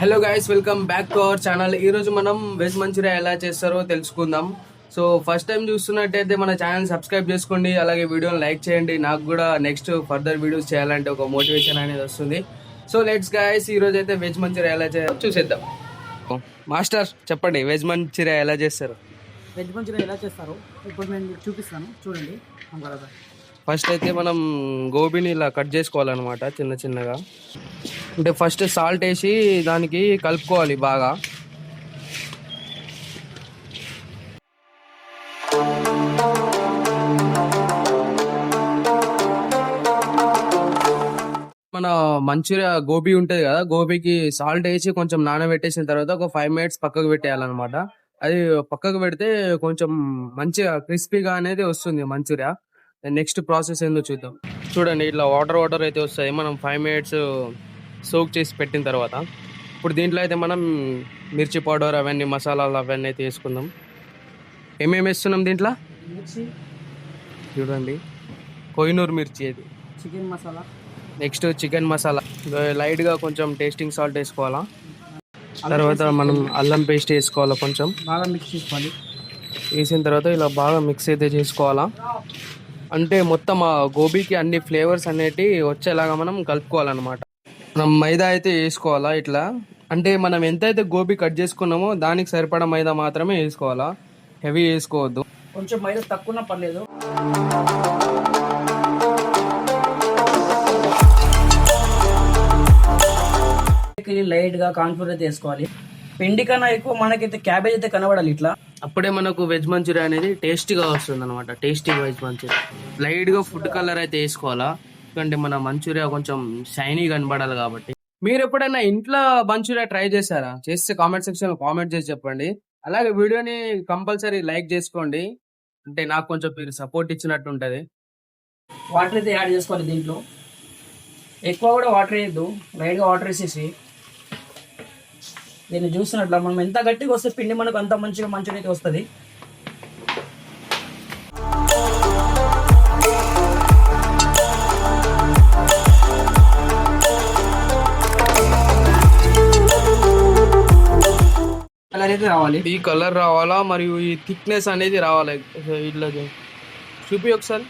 Hello guys welcome back to our channel ఈ రోజు మనం వెజ్ మంచూరియా ఎలా చేస్తారో తెలుసుకుందాం. సో ఫస్ట్ టైం చూస్తున్నట్టయితే మన ఛానల్ సబ్స్క్రైబ్ చేసుకోండి అలాగే వీడియోని లైక్ చేయండి. నాకు కూడా నెక్స్ట్ ఫర్దర్ వీడియోస్ చేయాలంటే ఒక మోటివేషన్ అనేది వస్తుంది. సో లెట్స్ గైస్ ఈ రోజు అయితే వెజ్ మంచూరియా ఎలా చేయాలో చూసేద్దాం. మాస్టర్ చెప్పండి వెజ్ మంచూరియా ఎలా చేస్తారు? వెజ్ మంచూరియా ఎలా చేస్తారో ఇప్పుడు నేను చూపిస్తాను చూడండి. ఫస్ట్ అయితే మనం గోబీని ఇలా కట్ చేసుకోవాలన్నమాట చిన్న చిన్నగా. అంటే ఫస్ట్ సాల్ట్ వేసి దానికి కలుపుకోవాలి బాగా. మన మంచూరియా గోబీ ఉంటుంది కదా గోబీకి సాల్ట్ వేసి కొంచెం నానబెట్టేసిన తర్వాత ఒక ఫైవ్ మినిట్స్ పక్కకు పెట్టేయాలన్నమాట. అది పక్కకు పెడితే కొంచెం మంచిగా క్రిస్పీగా అనేది వస్తుంది మంచూరియా. నెక్స్ట్ ప్రాసెస్ ఏందో చూద్దాం. చూడండి ఇట్లా వాటర్ వాటర్ అయితే వస్తాయి. మనం ఫైవ్ మినిట్స్ సోక్ చేసి పెట్టిన తర్వాత ఇప్పుడు దీంట్లో అయితే మనం మిర్చి పౌడర్ అవన్నీ మసాలాలు అవన్నీ అయితే వేసుకుందాం. ఏమేమి వేస్తున్నాం దీంట్లో? మిర్చి. చూడండి. కొయినూరు మిర్చి ఇది chicken masala. Next chicken masala. లైట్గా కొంచెం టేస్టింగ్ సాల్ట్ వేసుకోవాలా? తర్వాత మనం అల్లం పేస్ట్ వేసుకోవాలా కొంచెం? బాగా మిక్స్ చేసుకోవాలి. వేసిన తర్వాత ఇలా బాగా మిక్స్ అయితే చేసుకోవాలా? అంటే మొత్తం ఆ గోబీకి అన్ని ఫ్లేవర్స్ అనేటివి వచ్చేలాగా మనం కలుపుకోవాలన్నమాట. మనం మైదా అయితే వేసుకోవాలా ఇట్లా? అంటే మనం ఎంతైతే గోబీ కట్ చేసుకున్నామో దానికి సరిపడా మైదా మాత్రమే వేసుకోవాలా? హెవీ వేసుకోవద్దు. కొంచెం మైదా తక్కువ పర్లేదు. లైట్గా కాన్ఫ్యూర్ అయితే వేసుకోవాలి. పిండి కన్నా ఎక్కువ మనకైతే క్యాబేజ్ అయితే కనబడాలి ఇట్లా. అప్పుడే మనకు వెజ్ మంచూరియా అనేది టేస్టీగా వస్తుంది అనమాట టేస్టీ వెజ్ మంచూరియా లైట్గా ఫుడ్ కలర్ అయితే వేసుకోవాలా? ఎందుకంటే మన మంచూరియా కొంచెం షైనీ కనబడాలి కాబట్టి. మీరు ఎప్పుడైనా ఇంట్లో మంచూరియా ట్రై చేశారా? చేస్తే కామెంట్ సెక్షన్ కామెంట్ చేసి చెప్పండి. అలాగే వీడియోని కంపల్సరీ లైక్ చేసుకోండి. అంటే నాకు కొంచెం మీరు సపోర్ట్ ఇచ్చినట్టు ఉంటుంది. వాటర్ అయితే యాడ్ చేసుకోవాలి దీంట్లో. ఎక్కువ కూడా వాటర్ వేయద్దు. లైట్గా వాటర్ వేసేసి. దీన్ని చూస్తున్నట్ల మనం ఎంత గట్టిగా వస్తే పిండి మనకు అంత మంచిగా మంచిగా అయితే వస్తుంది. కలర్ అయితే రావాలి. ఈ కలర్ రావాలా? మరియు ఈ థిక్నెస్ అనేది రావాలి? ఇట్లా చూ- చూపి ఒకసారి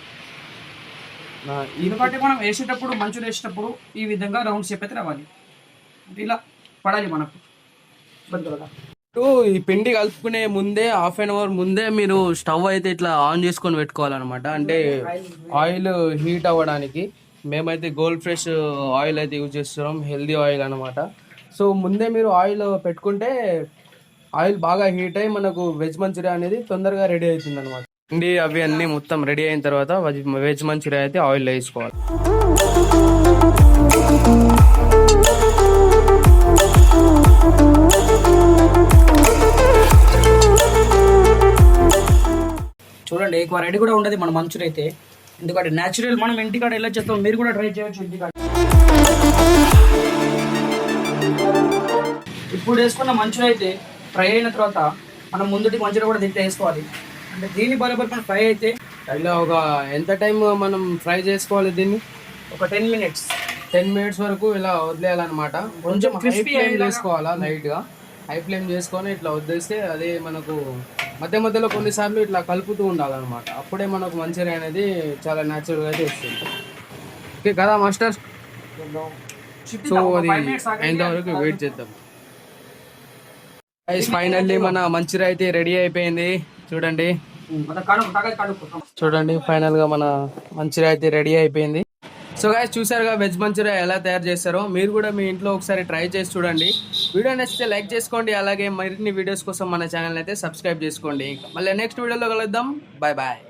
ఎందుకంటే మనం వేసేటప్పుడు మంచూరియా వేసేటప్పుడు ఈ విధంగా రౌండ్ షేప్ అయితే రావాలి. ఇలా పడాలి మనకు. ఈ పిండి కలుపుకునే ముందే హాఫ్ అన్ అవర్ ముందే మీరు స్టవ్ అయితే ఇట్లా ఆన్ చేసుకొని పెట్టుకోవాలన్నమాట. అంటే ఆయిల్ హీట్ అవ్వడానికి మేమైతే గోల్డ్ ఫ్రెష్ ఆయిల్ అయితే యూజ్ చేస్తున్నాం. హెల్దీ ఆయిల్ అన్నమాట. సో ముందే మీరు ఆయిల్ పెట్టుకుంటే ఆయిల్ బాగా హీట్ అయ్యి మనకు వెజ్ మంచూరియా అనేది తొందరగా రెడీ అవుతుంది అనమాట పిండి అవి అన్నీ మొత్తం రెడీ అయిన తర్వాత వెజ్ వెజ్ మంచూరియా అయితే ఆయిల్ వేసుకోవాలి. చూడండి ఎక్కువ రెడీ కూడా ఉండదు మన మంచూరియా అయితే. ఎందుకంటే న్యాచురల్ మనం ఇంటికాడ ఎలా చేస్తాం మీరు కూడా ట్రై చేయొచ్చు ఇంటికాడ. ఇప్పుడు వేసుకున్న మంచూరియా అయితే ఫ్రై అయిన తర్వాత మనం ముందుటి మంచూరియా కూడా దీంట్లో వేసుకోవాలి. అంటే దీని బరాబర్ మన ఫ్రై అయితే ఇలా ఒక ఎంత టైం మనం ఫ్రై చేసుకోవాలి దీన్ని? ఒక టెన్ మినిట్స్. టెన్ మినిట్స్ వరకు ఇలా వదిలేయాలన్నమాట. కొంచెం హై ఫ్లేమ్. చేసుకోవాలా లైట్గా హై ఫ్లేమ్ చేసుకొని ఇట్లా వదిలేస్తే అదే మనకు మధ్య మధ్యలో కొన్నిసార్లు ఇట్లా కలుపుతూ ఉండాలన్నమాట. అప్పుడే మనకు మంచూరియా అనేది చాలా న్యాచురల్గా అయితే వస్తుంది ఓకే కదా మాస్టర్? సో అది అయిన వరకు వెయిట్ చేద్దాం. ఫైనల్లీ మన మంచూరియా అయితే రెడీ అయిపోయింది. చూడండి. చూడండి ఫైనల్గా మన మంచూరియా అయితే రెడీ అయిపోయింది. సో గాయస్ చూసారుగా వెజ్ మంచూరియా ఎలా తయారు చేస్తారో మీరు కూడా మీ ఇంట్లో ఒకసారి ట్రై చేసి చూడండి. వీడియో నచ్చితే లైక్ చేసుకోండి. అలాగే మరిన్ని వీడియోస్ కోసం మన ఛానల్ అయితే సబ్స్క్రైబ్ చేసుకోండి. మళ్ళీ నెక్స్ట్ వీడియోలో కలుద్దాం. Bye bye